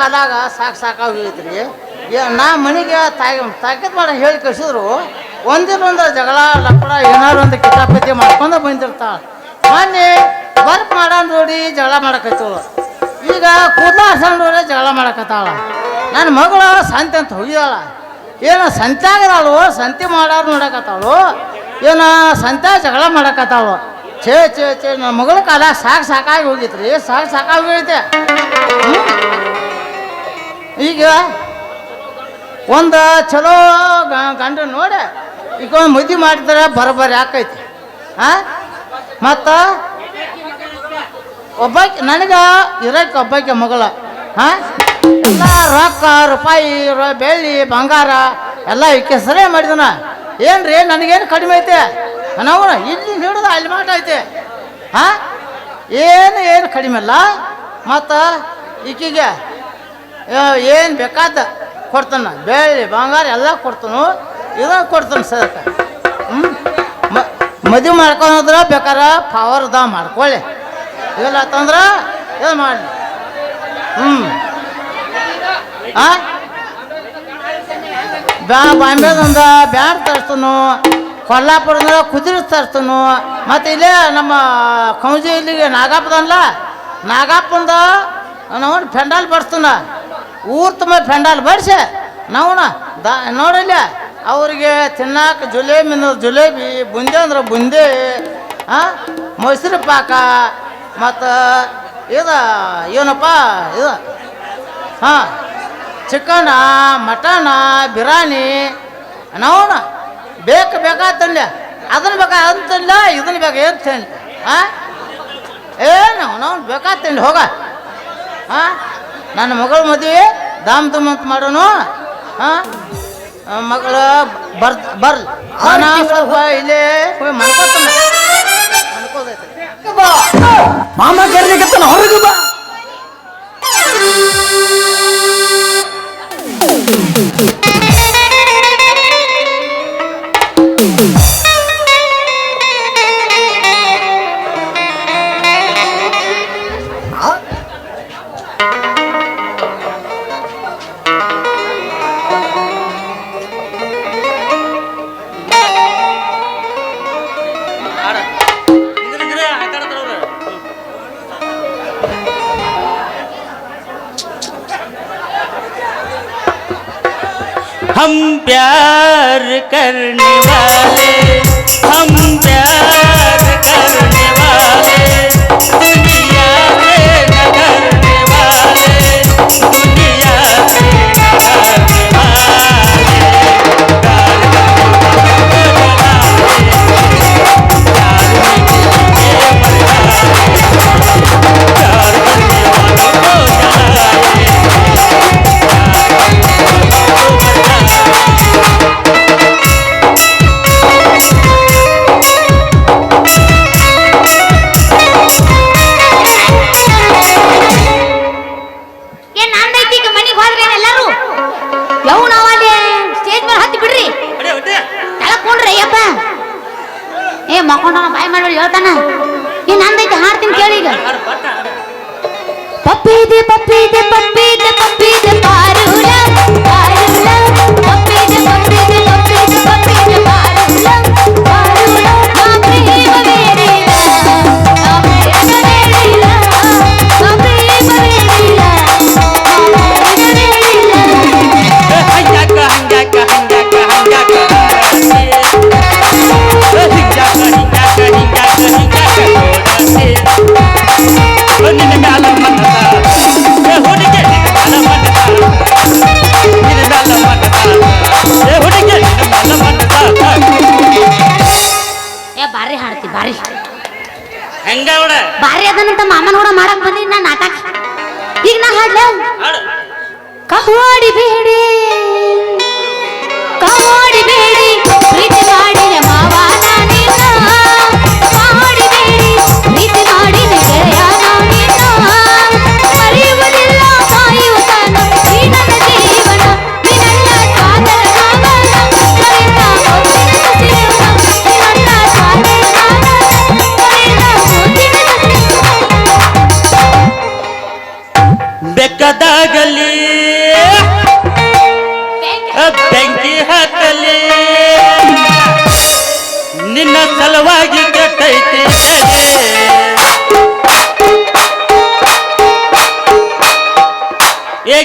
ಕಾಲಾಗ ಸಾಕು ಸಾಕಾಗಿ ಏ, ನಾ ಮನೆಗೆ ತಾಯಿ ತಾಕತ್ ಮಾಡಿ ಹೇಳಿ ಕಳಿಸಿದ್ರು. ಒಂದಿನೊಂದು ಜಗಳ, ಲಪಡ, ಏನಾರು ಒಂದು ಕಿತಾಪತಿ ಮಾಡ್ಕೊಂಡು ಬಂದಿರ್ತಾಳೆ. ಮೊನ್ನೆ ವರ್ಕ್ ಮಾಡ ನೋಡಿ ಜಗಳ ಮಾಡಕತ್ತಳು ಈಗ ಕೂದಲ ಜಗಳ ಮಾಡಕತ್ತಾಳ. ನನ್ನ ಮಗಳು ಸಂತೆ ಅಂತ ಹೋಗಿದಾಳ ಏನು ಸಂತ್ಯಾಗದಾಳು ಸಂತೆ ಮಾಡಾರ ನೋಡಕತ್ತಾಳು. ಏನು ಸಂತೆ ಜಗಳ ಮಾಡಕತ್ತಾಳು. ಛೇ ಛೇ ಛೇ ನನ್ನ ಮಗಳ ಕಾಲ ಸಾಕು ಸಾಕಾಗಿ ಹೋಗಿತ್ರಿ ಸಾಕು ಸಾಕಾಗಿ ಹೋಗೈತೆ? ಈಗ ಒಂದು ಚಲೋ ಗಂಡ ನೋಡಿ, ಈಗ ಮದುವೆ ಮಾಡಿದ್ರೆ ಬರೋಬ್ಬರಿ ಆಕೈತಿ. ಹಾಂ ಮತ್ತು ಒಬ್ಬಾಕಿ, ನನಗೆ ಇರಕ್ಕೆ ಒಬ್ಬಾಕಿ ಮಗಳ. ಹಾಂ ಎಲ್ಲ ರೊಕ್ಕ, ರೂಪಾಯಿ ಬೆಳ್ಳಿ, ಬಂಗಾರ, ಎಲ್ಲ ಈಕೆ ಸರಿ ಮಾಡಿದನ. ರೀ ನನಗೇನು ಕಡಿಮೆ ಐತೆ? ನಾವು ಇಲ್ಲಿ ಹಿಡಿದು ಅಲ್ಲಿ ಮಾಟ ಐತೆ. ಹಾಂ ಏನು ಏನು ಕಡಿಮೆ ಅಲ್ಲ ಮತ್ತು ಈಕಿಗೆ ಏನು ಬೇಕಾತ ಕೊಡ್ತಾನ? ಬೆಳ್ಳಿ ಬಂಗಾರ ಎಲ್ಲ ಕೊಡ್ತಾನು. ಇದನ್ನು ಕೊಡ್ತಾನೆ ಸದಕ ಹ್ಞೂ ಮದುವೆ ಬೇಕಾರೆ ಪವರ್ ದಾ ಮಾಡ್ಕೊಳ್ಳಿ ಇಲ್ಲ ಅಂತಂದ್ರೆ ಏನು ಮಾಡಿ ಹ್ಞೂ ಹಾಂ ಬ್ಯಾ, ಬಾಂಬೆದಿಂದ ಬ್ಯಾಟ್ ತರಿಸ್ತಾನು. ಕೊಲ್ಲಾಪುರದಿಂದ ಕುದುರೆ ತರ್ಸ್ತನು. ಮತ್ತು ಇಲ್ಲೇ ನಮ್ಮ ಕೌಂಜಿ ಇಲ್ಲಿಗೆ ನಾಗಪ್ಪದಲ್ಲ ನಾಗಪ್ಪಂದ ನಾವು ಪೆಂಡಾಲ್ ಬಡಿಸ್ತಾನ ಊರು ತುಂಬ ಪೆಂಡಾಲ್ ನಾವು ದಾ, ನೋಡಿಲ್ಲ, ಅವ್ರಿಗೆ ತಿನ್ನಾಕ ಜುಲೇಬಿ ಅಂದ್ರೆ ಜುಲೇಬಿ ಬುಂದಿ ಅಂದ್ರೆ ಬುಂದಿ ಹಾಂ ಮೊಸರು ಪಾಕ, ಮತ್ತು ಇದು, ಏನಪ್ಪ, ಇದು, ಹಾಂ, ಚಿಕನ, ಮಟನ, ಬಿರಾನಿ ನೋಣ ಬೇಕು ಬೇಕಾತಂದೆ ಅದನ್ನ ಬೇಕಾ ಅಂತಲ್ಲ ಇದನ್ನು ಬೇಕಾ ಏನು ತಿಂಡಿ ಹಾಂ ಏನು ನಾವು ಬೇಕಾತಂడి ಹೋಗ ಹಾಂ ನನ್ನ ಮಗಳ ಮದುವೆ ದಾಮ್ ದುಮ್ ಅಂತ ಮಾಡೋನು, ಹಾಂ? ಮಗಳು ಬರ್ ಬರ್ಲಿ ನಾನು ಇಲ್ಲೇ ಹೋಗಿ ಮನ್ಕೋದೈತೆ ಮಾಮ ಕರ್ಲಿಕತ್ತನ ಹೊರಗೆ ಬಾ. हम प्यार ಏ ಮಕ್ಕೊಂಡ ಬಾಯ್ ಮಾಡಿ ಹೇಳ್ತಾನ. ಏನ್ ನಂದೈತಿ ಹಾಡ್ತೀನಿ ಕೇಳಿ ಈಗ. ಪಪ್ಪಿದೆ ಪಪ್ಪಿ ಇದೆ ಪಪ್ಪಿ ಇದೆ ಪಾರುಲ ನಿನ್ನ ಮ್ಯಾಲ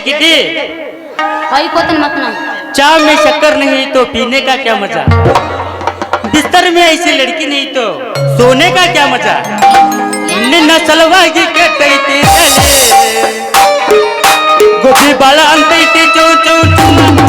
कितने भाई को तो मतना चाय में शक्कर नहीं तो पीने का क्या मज़ा? बिस्तर में ऐसी लड़की नहीं तो सोने का क्या मज़ा? नसलवागी कटैती गोपी बाला अंतैती चौ चौ चुना।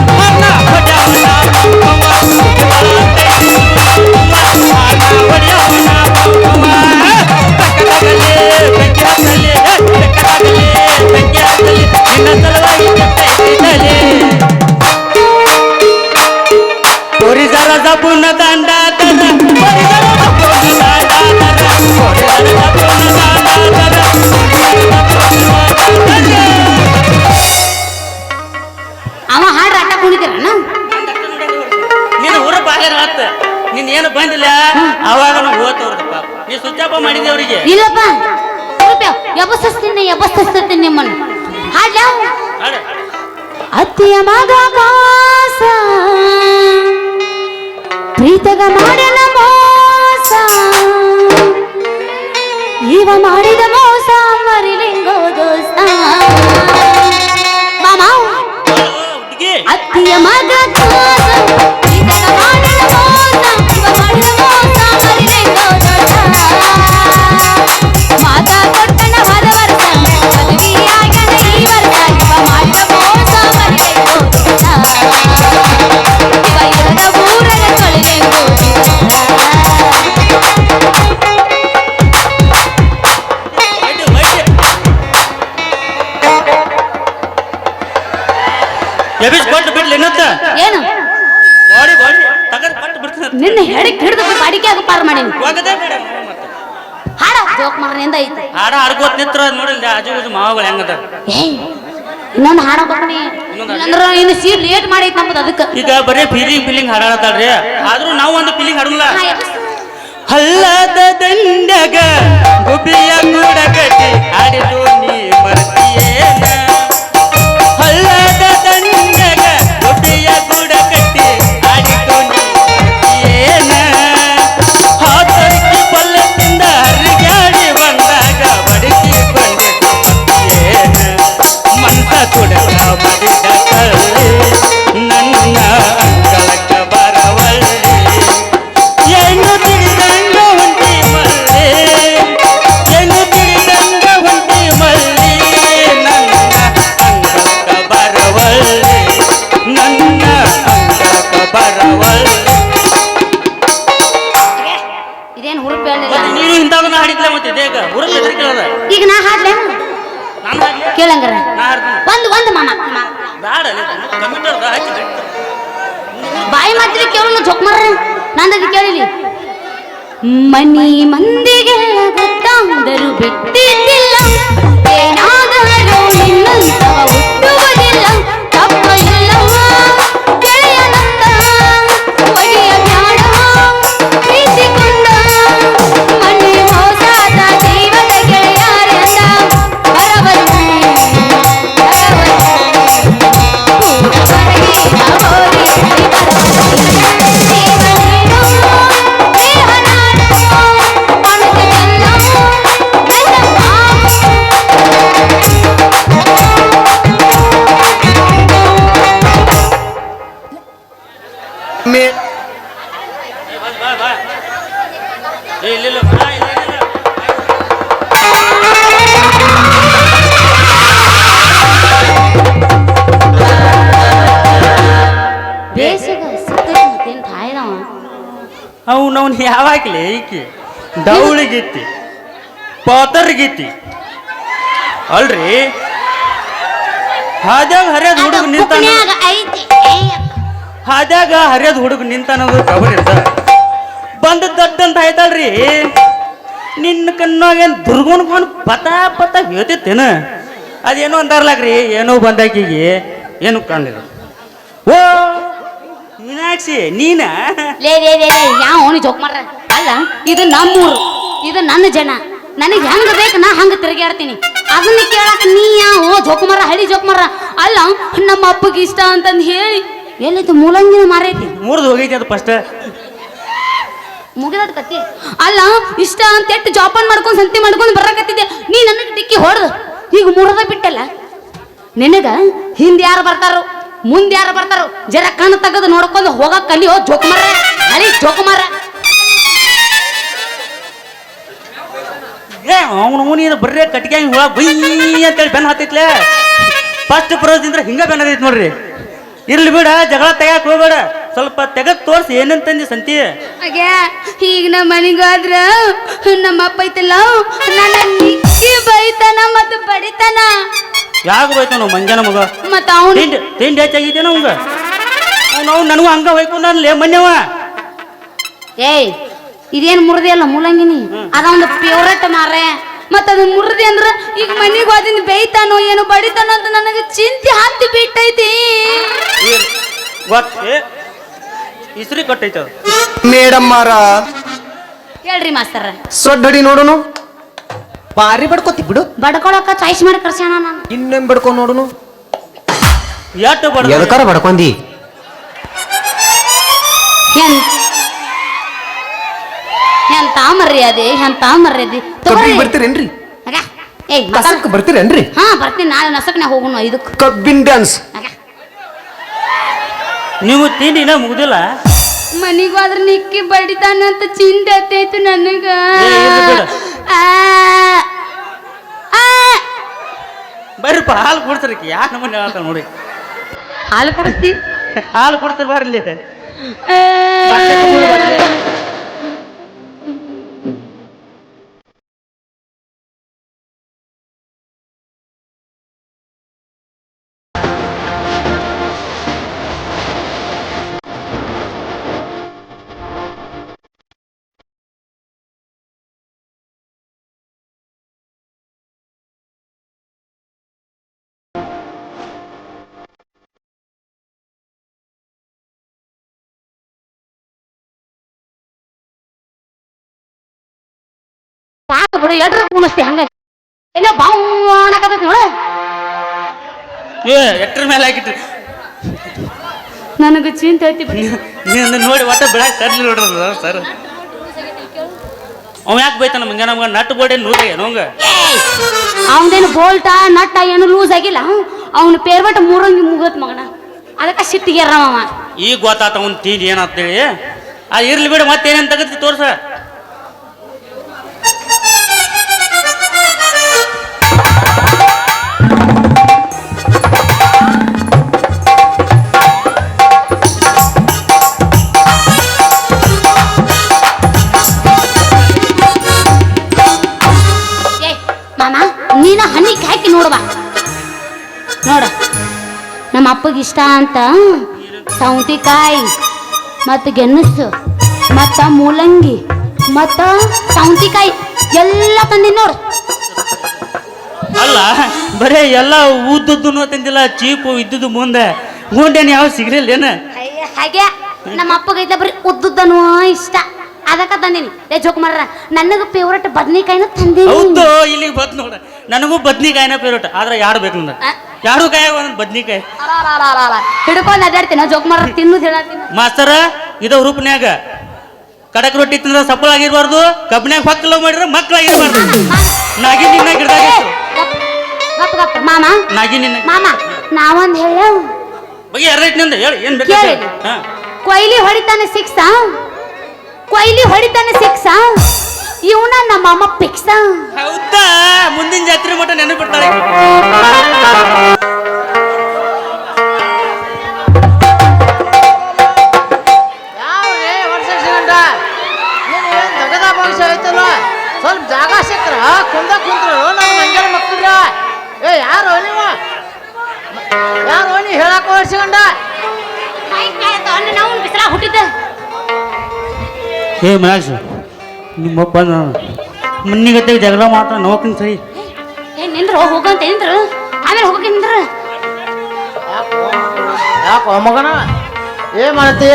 ಆಟ ಕುಣಿತೀರಣ್ಣ ನೀನು ಊರ ಬಾಹಿರ ಹತ್ತ. ನೀನ್ ಏನು ಬಂದಿಲ್ಲ? ಅವಾಗ ನಾವು ಓದ್ತವ್ರದಪ್ಪ ನೀ ಆಫ್ ಮಾಡಿದ್ದೆ ಅವರಿಗೆ? ಇಲ್ಲಪ್ಪ. ಎಬಸ್ತೀನಿ ಎಬಸ್ತೀನಿ ನಿಮ್ಮನ್ನು. ಹಾಡ್ಲ? ಅತ್ತಿಯ ಮಗ ಮಾಸ ಪ್ರೀತಗ ಮಾಡಲ ಮೋಸ. ಇವ ಮಾಡಿದ ಮೋಸ ಮರಿಲಿಂಗೋ ದೋಸ್ತ. ಮಾಮ ಹುಡುಗಿ ಅತ್ತಿಯ ಮಗ ಕಾಸ ಆಜು ಬಾಜು ಮಾವಗಳು ಹೆಂಗದ? ಇನ್ನೊಂದು ಹಾಡ ಕೊಡ್ತೀನಿ ಇಲ್ಲಂದ್ರ ಇನ್ನು ಸೀಟ್ ಲೇಟ್ ಮಾಡಿ ನಮ್ದು ಅದಕ್ಕೆ. ಈಗ ಬರೀ ಫೀಲಿಂಗ್ ಫೀಲಿಂಗ್ ಹಾಡಾಡತ್ತಾಳ್ರಿ. ಆದ್ರೂ ನಾವು ಒಂದು ಫೀಲಿಂಗ್ ಹಾಡಲ್ಲ ಹಲ್ಲದ ದಂಡಗ ಗುಬ್ಬಿಯ ಕೂಡ ಕಟ್ಟಿ ಹಾಡಿದು ನೀ ಮರ್ತಿಯೇನ ಬೇಸಿಗ ಸಿಕ್ಕೇನ್ ತಾಯ್ದವ ಅವ್ನು ಅವ್ನು ಯಾವಾಗಲೇ ಈಕಿ ಡೌಳಿಗಿತ್ತಿ ಪಾತರ್ಗಿತ್ತಿ ಅಲ್ರಿ ಹಾದ್ಯಾಗ ಹರಿಯದ ಹುಡುಗ ನಿಂತಾನ ಪುಣ್ಯಾಗ ಐತಿ ಹಾದ್ಯಾಗ ಹರಿಯದ ಹುಡುಗ ನಿಂತಾನದು ಕಬರಿ ಇರ್ತ ಬಂದ ದೊಡ್ಡಂತ ಆಯ್ತಲ್ರಿ ನಿನ್ನ ಕಣ್ಣಾಗೇನ್ ದುರ್ಗುಣ ಕೊಂಡು ಪತ ಪತ ಹೇಳ್ತಿತ್ತೇನ? ಅದೇನೋ ಅಂತಾರಲಾಗ್ರಿ ಏನೋ ಬಂದಾಕಿಗೆ, ಏನು ಕಾಣಲಿಲ್ಲ. ಓ, ಮೀನಾಕ್ಷಿ, ನೀನ? ಲೇ ಲೇ ಲೇ ಯಾವ ಓಣಿ ಜೋಕ್ ಮಾಡ್ರ? ಅಲ್ಲ, ಇದು ನಮ್ಮೂರು, ಇದು ನನ್ನ ಜನ. ನನಗೆ ಹೆಂಗ ಬೇಕು ನಾ ಹಂಗ ತಿರುಗಾಡ್ತೀನಿ ಅದನ್ನ ಕೇಳಕ್ ನೀ ಯಾವ ಜೋಕುಮಾರ ಹಳಿ ಜೋಕುಮಾರ ಅಲ್ಲ ನಮ್ಮ ಅಪ್ಪಗೆ ಇಷ್ಟ ಅಂತಂದು ಹೇಳಿ ಎಲ್ಲಿತ್ತು? ಮೂಲಂಗಿನ ಮಾರೈತಿ ಮೂರ್ದು ಹೋಗೈತಿ ಅದು ಫಸ್ಟ್ ಮುಗಿದ ಕತ್ತಿ. ಅಲ್ಲ ಇಷ್ಟ ಅಂತ ಎಟ್ಟು ಜಾಪಾನ್ ಮಾಡ್ಕೊಂಡು ಸಂತಿ ಮಾಡ್ಕೊಂಡು ಬರಕತ್ತಿದ್ದೆ. ನೀ ನನಗೆ ಡಿಕ್ಕಿ ಹೊಡೆದು. ಈಗ ಮೂರದ ಬಿಟ್ಟಲ್ಲ. ನಿನಗ ಹಿಂದೆ ಯಾರು ಬರ್ತಾರೋ ಮುಂದೆ ಯಾರು ಬರ್ತಾರೋ ಜರ ಕಣ್ಣು ತೆಗೆದು ನೋಡ್ಕೊಂಡು ಹೋಗಕ್ ಕಲಿಯೋ ಅಲ್ಲಿ ಜೋಕ್ ಮಾರ ಏ ಅವನು ಅವನು ಬರ್ರೆ ಕಟ್ಟಿಗೆ ಹುಳ ಬೈ ಅಂತೇಳಿ ಬೆನ್ ಹತ್ತಿತ್ಲೆ? ಫಸ್ಟ್ ಬರೋದ್ರಿಂದ ಹಿಂಗ ಬೆನ್ ಹತ್ತೈತಿ ನೋಡ್ರಿ. ಇರ್ಲಿ ಬಿಡ ಜಗಳ ತೆಗ್ಯಾಕ ಹೋಗ್ಬೇಡ. ಸ್ವಲ್ಪ ತೆಗದ್ ತೋರ್ಸಿ ಏನಂತಂದಿ ಸಂತಿ. ಹಾಗೆ ಈಗ ನಮ್ಮ ಮನೆಗಾದ್ರ ನಮ್ಮ ಅಪ್ಪ ಐತಲ್ಲ ನನ್ನ ನಿಕ್ಕಿ ಬೈತಾನ ಮತ್ತು ಬಡಿತಾನ. ಯಾಕೆ ಹೋಯ್ತು ನಾವು ಮಂಜಾನ ಮಗ? ಮತ್ತ ಅವನು ತಿಂಡಿ ತಿಂಡಿ ಹೆಚ್ಚಾಗಿದ್ದೇನ ಅವಂಗ? ನಾವು ನನಗೂ ಹಂಗ ಹೋಯ್ಕೊಂಡಲ್ಲೇ ಮನ್ಯವ. ಏಯ್ ಇದೇನ್ ಮುರಿದಿ ಅಲ್ಲ ಮೂಲಂಗಿನಿ? ಅದ ಒಂದು ಫೇವ್ರೇಟ್ ಮಾರೆ ಮತ್ತ ಅದು ಮುರಿದಿ ಅಂದ್ರ ಈಗ ಮನೆಗೆ ಅದನ್ನ ಬೇಯ್ತಾನೋ ಏನು ಬಡಿತಾನೋ ಅಂತ ನನಗೆ ಚಿಂತೆ ಹತ್ತಿ ಬಿಟ್ಟೈತಿ. ಗೊತ್ತೇ? ಇಸ್ರಿ ಕಟ್ಟೈತ? ಅದು. ಮೇಡಮ್ ಮಾರ ಹೇಳ್ರಿ ಮಾಸ್ತರ. ಸೊಡ್ಡಡಿ ನೋಡುನು? ಬಾರಿ ಬಡ್ಕೋತಿ ಬಿಡು. ಬಡ್ಕೊಳಕ ಚಾಯ್ಸ್ ಮಾಡಿ ಕರ್ಸ್ಯಾಣ ನಾನು. ಇನ್ನೇನ್ ಬಡ್ಕೊ ನೋಡುನು? ಯಾಟ ಬಡ ಎದಕಾರ ಬಡ್ಕೊಂಡಿ ಹೆನ್ ಎಂತ ಮರ್ಯಾದೆ ಎಂತ ಮರ್ಯಾದೆ? ತಗೋರಿ. ಕಬ್ಬಿಗೆ ಬರ್ತೀರೇನ್ರಿ? ಆಗ, ಏಯ್ ಕಸಕ್ ಬರ್ತೀರೇನ್ರಿ? ಹಾ ಬರ್ತೀನಿ. ನಾಳೆ ನಸಕ್ನ ಹೋಗೋಣ ಇದಕ್ಕೆ. ಕಬ್ಬಿನ ಡ್ಯಾನ್ಸ್. ನೀವು ತಿಂಡಿನ ಮುಗ್ದಿಲ್ಲ? ಮನಿಗ್ ಹೋದ್ರ ನಿಕ್ಕಿ ಬಡಿತಾನ ಅಂತ ಚಿಂತೆ ಹತ್ತೈತು ನನಗ. ಏ, ಇರ್ಲಿ ಬಿಡು. ಆ, ಆ. ಬರ್ರಿಪ್ಪ ಹಾಲು ಕೊಡ್ತೀರಿ ಯಾಕೆ ನಮ್ಮನ್ನ ಹೇಳ್ತಾರ ನೋಡಿ. ಹಾಲು ಕರೆಸ್ತಿ ಹಾಲು ಕೊಡ್ತಾರ ಬರ್ಲಿ. ಸಾಕು ಬಿಡು ಎಲ್ರು ಕುಣಿಸ್ತಿ ಹಂಗ. ಎಲ್ಲ ಬಾವು ಅನ್ನಕತ್ತೈತಿ ನೋಡ. ಏ ಎಟ್ರ ಮೇಲೆ ಹಾಕಿಟ್ರಿ? ನನಗೆ ಚಿಂತೆ ಐತಿ ಬಿಡಿ. ನೀನು ನೋಡಿ ಒಟ್ಟ ಬೆಳಕ್ ತರ್ಲಿ ನೋಡ್ರಲ್ಲ ಸರ್ ಅವ ಯಾಕೆ ಬೈತಾನ ಮಂಗ ನಮ್ಗೆ? ನಟ್ ಬೋರ್ಡ್ ಏನು ಲೂಸ್ ಆಗ್ಯಾನ ಏನೋಂಗ ಅವನದೇನು ಬೋಲ್ಟ ನಟ್ಟ ಏನು ಲೂಸ್ ಆಗಿಲ್ಲ ಅವನ ಪೇರ್ಬಟ್ ಮೂರಂಗಿ ಮುಗತ್ ಮಗನ. ಅದಕ್ಕೆ ಸಿಟ್ಟಿಗೆ ಅವ ಈಗ ಗೊತ್ತಾತ ಅವ್ನ ತಿಂಡಿ ಏನಂತೇಳಿ ಆ ಇರ್ಲಿ ಬಿಡು ಮತ್ತೇನೇನು ತಗತಿ ತೋರ್ಸ. ಹಣ್ಣಿಗೆ ಹಾಕಿ ನೋಡುವ ನೋಡ ನಮ್ಮ ಅಪ್ಪಗೆ ಇಷ್ಟ ಅಂತ ಸೌತಿಕಾಯಿ ಮತ್ತು ಗೆಣಸು ಮತ್ತು ಮೂಲಂಗಿ ಮತ್ತು ಸೌಂತಿಕಾಯಿ ಎಲ್ಲ ತಂದಿನ ನೋಡು. ಅಲ್ಲ ಬರೇ ಎಲ್ಲ ಊದ್ದು ತಂದಿಲ್ಲ ಚೀಪು ಇದ್ದುದು ಮುಂದೆ. ಗುಂಡೇನು ಯಾವ ಸಿಗ್ರಿಲ್ಲ ಏನ? ಹಾಗೆ ನಮ್ಮ ಅಪ್ಪಗೆ ಅಪ್ಪಗೈತ ಬರೀ ಉದ್ದುದ್ದನು ಇಷ್ಟ. ಅದಕ್ಕ ತಂದೀನಿ. ಏ ಜೋಕ್ ಮಾಡ್ರ ನನಗೆ ಫೇವ್ರೇಟ್ ಬದ್ನಿಕಾಯಿನ ತಂದೀನಿ. ಹೌದು ಇಲ್ಲಿಗೆ ಬಂದು ನೋಡ. ನನಗೂ ಬದ್ನಿಕಾಯಿನ ಫೇವ್ರೇಟ್ ಆದ್ರೆ ಯಾರು ಬೇಕು ನನ್ನ ಆ? ಯಾರು ಕಾಯಿ ಒಂದ್ ಬದ್ನಿಕಾಯಿ. ಹಿಡ್ಕೊಂಡು ಅಡ್ಯಾಡ್ತೀನಿ. ಜೋಕ್ ಮಾಡ್ರ ತಿನ್ನು ಮಾಸ್ತರ ಇದ ರೂಪನ್ಯಾಗ. ಕಡಕ್ ರೊಟ್ಟಿ ತಿಂದ್ರೆ ಸಪ್ಪಳ ಆಗಿರ್ಬಾರ್ದು ಕಬ್ಬಿನ್ಯಾಗ ಹೊಕ್ಕಲ ಮಾಡಿದ್ರೆ ಮಕ್ಕಳಾಗಿರ್ಬಾರ್ದು ಆಗಿರ್ಬಾರ್ದು. ನಿನ್ನ ಗಿಡದಾಗ ಗಪ್ ಗಪ್ ಮಾಮ? ನಾಗಿನ್ ನಿನ್ನ ಮಾಮ ನಾವೊಂದ್ ಹೇಳ ಬಗ್ಗೆ ಎರಡೈಟ್ನಿಂದ? ಹೇಳಿ ಏನ್ ಬೇಕು ಕೊಯ್ಲಿ ಹೊಡಿತಾನೆ ಸಿಕ್ಸ? ಕೊಯ್ಲಿ ಹೊಡಿತಾನೆ ಸಿಕ್ಸ? ಇವನ ನಮ್ಮ ಅಮ್ಮ ಪಿಕ್ಸ ಹೌದಾ? ಮುಂದಿನ ಜಾತ್ರೆ ಮಟ್ಟ ನೆನಪಿಡ್ತಾರೆ ಯಾವ್ರೇ ವರ್ಷ ಸಿಗಂಡ ನೀನು ಏನು ಜಗದ ಭವಿಷ್ಯ ಐತಲ್ಲ ಸ್ವಲ್ಪ ಜಾಗ ಸಿಕ್ಕ್ರ? ಕುಂದ ಕುಂದ್ರು ನಮ್ಮ ಮಂಗಲ ಮಕ್ಕಳ ಏ ಯಾರು ನೀವು? ಯಾರು ನೀ ಹೇಳಕ್ ಹುಟ್ಟಿದ್ದ. ಏ ಮನಾಕ್ಷ ನಿಮ್ಮಪ್ಪ ಮನ್ನಿಗತ್ತೆ ಜಗಳ ಮಾತ್ರ ನೋಕಿನ ಸರಿ. ಏ ನಿಂದ್ರು ಹೋಗಂತ ನಿಂದ್ರು ಆಮೇಲೆ ಹೋಗಕ್ಕೆ ನಿಂದ್ರು ಯಾಕೋ ಮಗನ? ಏನ್ ಮಾಡ್ತಿ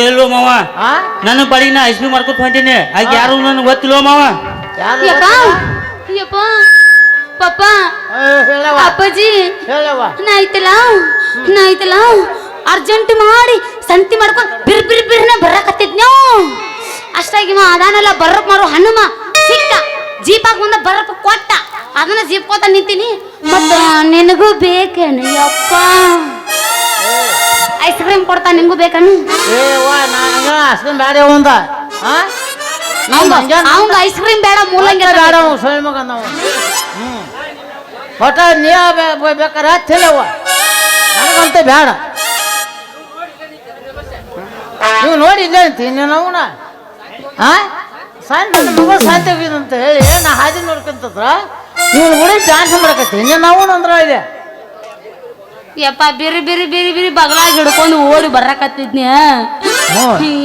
ಎಲ್ಲೋ ಮಾವ? ಆ? ನನ್ನ ನಾ ಐಸ್ ಮಾಡ್ಕೊತ ಹೊಂಟೀನಿ. ಆಗ ಯಾರು ನನಗೆ ಗೊತ್ತಿಲ್ವ ಮಾವ? ಯಾರು ಯಪ್ಪ ಯಪ್ಪ ಪಪ್ಪ ಏ, ಹೇಳವ್ವ. ಅಪ್ಪಾಜಿ ಹೇಳವ್ವ. ನಾ ಐತಲ್ಲ? ನಾ ಐತಲ್ಲ? ಅರ್ಜೆಂಟ್ ಮಾಡಿ ಸಂತಿ ಮಾಡ್ಕೊಂಡು ಬಿರ್ ಬಿರ್ ಬಿರ್ನ ಇವ ಅದಾನಲ್ಲ ಬರ್ರಪ್ ಮಾರು ಹನುಮ ಸಿಕ್ಕ ಜೀಪಾಗ ಮುಂದೆ ಬರ್ರಪ್ಪ ಕೊಟ್ಟ. ಅದನ್ನ ಜೀಪ್ ಕೊತ್ತ ನಿಂತೀನಿ. ಮತ್ತ ನಿನಗೂ ಬೇಕೇನು ಯಪ್ಪ. ಐಸ್ ಕ್ರೀಮ್ ಕೊಡ್ತಾ ನಿನಗೂ ಬೇಕನು? ಬ್ಯಾಡ ಒಂದ ಹಾ ಅವಂಗ ಐಸ್ ಕ್ರೀಮ್ ಬೇಡ ಮೂಲಂಗಿ ಬೇಡ. ಸೊಳ್ಳೆ ಮಗ ನಾವು ಹ್ಮ್. ಒಟ್ಟ ನೀ ಬೇಕಾರ ತಿಲ್ಲವ್ವ ನನಗಂತ ಬೇಡ ನೀವು ನೋಡಿ ಅಂತೀನಿ ನಾವುನ ಹಾ ನನ್ನ ಮಗ ಸಾಧ್ಯ ಹೋಗಿದ್ ಅಂತ ಹೇಳಿ ನಾ ಹಾದಿ ನೋಡ್ಕೊಂತದ್ರ? ನೀವು ಕೂಡ ಚಾನ್ಸ್ ಮಾಡಕತ್ತೀನಿ ನಾವು ಅಂದ್ರ ಇದೆ. ಯಪ್ಪ ಬಿರಿ ಬಿರಿ ಬಿರಿ ಬಿರಿ ಬಗಲಾಗಿ ಹಿಡ್ಕೊಂಡು ಓಡಿ ಬರಕತ್ತಿದ್ನಿ.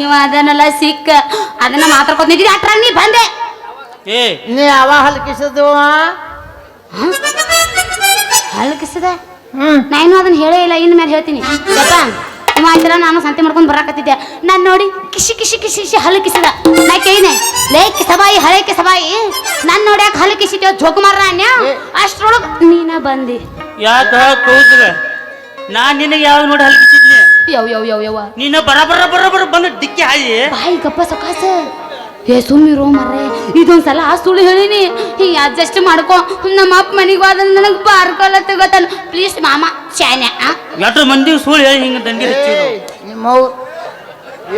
ಇವ ಅದನ್ನೆಲ್ಲ ಸಿಕ್ಕ ಅದನ್ನ ಮಾತಾಡ್ಕೊತ ಅಟ್ರ ನೀ ಬಂದೆ. ಏ. ನೀ ಅವ ಹಲಕಿಸದು ಹಳಕಿಸದ ನಾನು ಅದನ್ನ ಹೇಳೇ ಇಲ್ಲ ಇನ್ನು ಮೇಲೆ ಹೇಳ್ತೀನಿ. ಯಪ್ಪ ಇವ ಆಯ್ತಲ್ಲ ನಾನು ಸಂತೆ ಮಾಡ್ಕೊಂಡು ಬರಕತ್ತಿದ್ದೆ. ನಾನು ನೋಡಿ ಕಿಶಿ ಕಿಶಿ ಕಿಶಿ ಕಿಶಿ ಹಲಕಿಸಿದ. ನಾ ಕೇಳಿದೆ ಲೇ ಸಬಾಯಿ ಹಳೆ ಕಿಸಬಾಯಿ ನಾನು ನೋಡ್ಯಾಕ ಹಲಕಿಸಿದ್ಯೋ? ಜೋಕ್ ಮಾರ ಅನ್ಯ? ಅಷ್ಟ್ರೊಳಗ ನೀನ ಬಂದಿ. ಯಾಕ ಕೂದ್ರ ನಾ ನಿನಗೆ ಯಾವ ನೋಡಿ ಹಲ್ಕಿಸಿದ್ನಿ? ಯವ್ ಯವ್ ಯವ್ ಯವ್ವ. ನೀನ ಬರ ಬರ ಬರ ಬರ ಬಂದು ದಿಕ್ಕಿ ಹಾಯಿ. ಬಾಯಿ ಗಪ್ಪ ಸಕಾಸ. ಏ ಸುಮ್ಮಿರೋ ಮರ್ರೆ. ಇದೊಂದ್ಸಲ ಆ ಸುಳ್ಳು ಹೇಳಿನಿ. ಈ ಅಡ್ಜಸ್ಟ್ ಮಾಡ್ಕೊ. ನಮ್ಮ ಅಪ್ಪ ಮನೆಗೆ ಹೋದ ನನಗೆ ಬಾರ್ಕೊಲ್ಲ ತಗೋತಾನ. ಪ್ಲೀಸ್ ಮಾಮ ಚಾನೆ ಎಷ್ಟ್ರ ಮಂದಿ ಸುಳ್ಳು ಹೇಳಿ ಹಿಂಗೆ ದಂಡಿ ಹಚ್ಚಿ ನಿಮ್ಮವ್ರು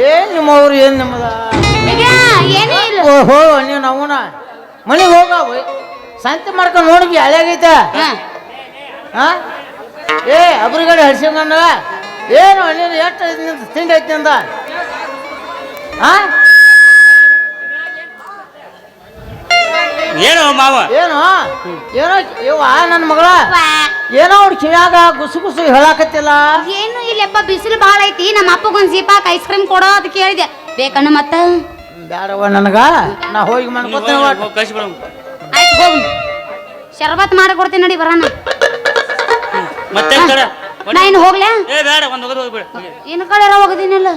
ಏನ್ ನಿಮ್ಮವ್ರು ಏನ್ ನಿಮ್ಮದ? ಏನು ಇಲ್ಲ. ಓಹೋ ನೀವು ನವನ ಮನೆಗೆ ಹೋಗ ಸಂತೆ ಮಾಡ್ಕೊಂಡು ನೋಡಿ ಹಳೆಗೈತೆ ಹಾ. ಏ ಅಬ್ರಿಗಡೆ ಹಡ್ಸ್ಕೊಂಡ ಏನು ನೀನು ಎಷ್ಟು ತಿಂಡಿ ಐತಿ ಅಂದ ಹಾ ಏನು ಮಾವ? ಏನೋ? ಏನೋ ಇವ ನನ್ನ ಮಗಳ. ಏನೋ ಅವ್ರ ಕಿವ್ಯಾಗ ಗುಸು ಗುಸು ಹೇಳಾಕತ್ತಿಲ್ಲ? ಏನು ಇಲ್ಲಪ್ಪ ಬಿಸಿಲು ಭಾಳ ಐತಿ. ನಮ್ಮ ಅಪ್ಪಗೊಂದು ಸೀಪಾಕ್ ಐಸ್ ಕ್ರೀಮ್ ಕೊಡೋ ಅಂತ ಕೇಳಿದೆ. ಬೇಕಣ್ಣ ಮತ್ತ? ಬ್ಯಾಡವ ನನಗ. ನಾ ಹೋಗಿ ಮಾಡ್ಕೊತೇನೆ. ಆಯ್ತು ಹೋಗು. ಶರ್ಬತ್ ಮಾಡಿ ಕೊಡ್ತೀನಿ ನೋಡಿ ಬರೋಣ. ಮತ್ತೆ ನಾ ಇನ್ನು ಹೋಗ್ಲೇ? ಏ ಬೇಡ ಒಂದು ಹೋಗೋದು ಹೋಗ್ಬಿಡ. ಇನ್ನು ಕಡೆ ಹೋಗದಿನಿಲ್ಲ?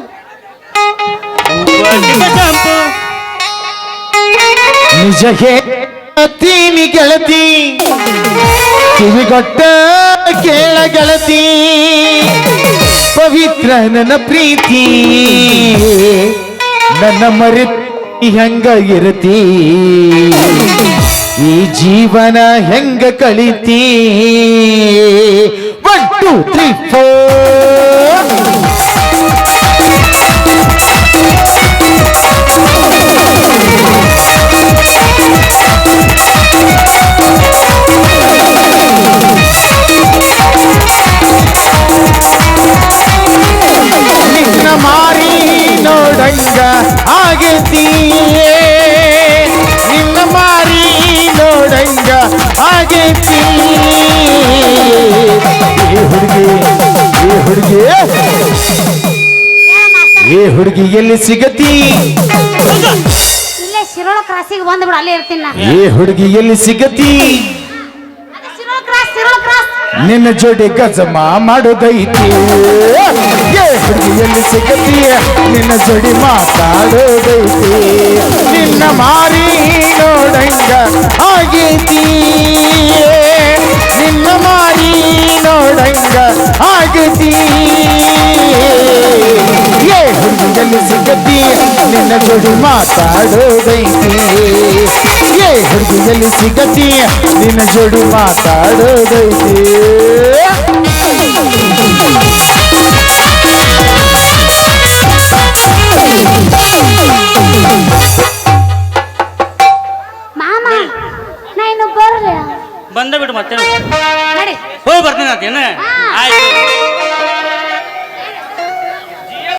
ನಿಜ ಹೇಳ್ತೀನಿ ಗೆಳತಿ. ಕಿವಿಗೊಟ್ಟ ಕೇಳ ಗೆಳತಿ. ಪವಿತ್ರ ನನ್ನ ಪ್ರೀತಿ. ನನ್ನ ಮರೆತಿ ಹೆಂಗ ಇರತಿ? ಈ ಜೀವನ ಹೆಂಗ ಕಳಿತೀ? ಒನ್ ಟು ತ್ರೀ ಫೋರ್ ನೋಡಂಗ ಆಗೇತಿ ನಿನ್ನ ಮಾರಿ ನೋಡಂಗ ಆಗೇತಿ ಏ ಹುಡುಗಿ ಏ ಹುಡುಗಿ. ಏ ಹುಡುಗಿ ಎಲ್ಲಿ ಸಿಗತಿ? ಇಲ್ಲೇ ಶಿರೋಳ ಕ್ರಾಸಿಗೆ ಬಂದು ಬಿಡು ಅಲ್ಲೇ ಇರ್ತೀನಿ ಏ ಹುಡುಗಿ ಎಲ್ಲಿ ಸಿಗತಿ? Shirol cross Shirol cross. ನಿನ್ನ ಜೋಡಿ ಗಜಮ ಮಾಡೋದೈತಿ. ಏ ಹುಡುಗಿ ನಿನ್ನ ಜೋಡಿ ಮಾತಾಡೋದೈತಿ. ನಿನ್ನ ಮಾರಿ ನೋಡಂಗ ಆಗೈತಿ ನಿನ್ನ ಮಾರಿ ನೋಡಂಗ ಆಗೈತಿ ಏ, ಹುಡುಗಿಯಲ್ಲಿ ಸಿಗತಿ ನಿನ್ನ ಜೋಡಿ ಮಾತಾಡೋದೈತಿ ಏ, ಹುಡುಗಿಯಲ್ಲಿ ಸಿಗತಿ ನಿನ್ನ ಜೋಡಿ ಮಾತಾಡೋದೈತಿ ಮಾಮ ನಾ ಇನ್ನು ಬರಲ್ಲ ಬಂದ ಬಿಡು ಮತ್ತೆ ಹೋಗಿ ಬರ್ತೀನಿ ಅಂತೇನು ಆಯ್ತು.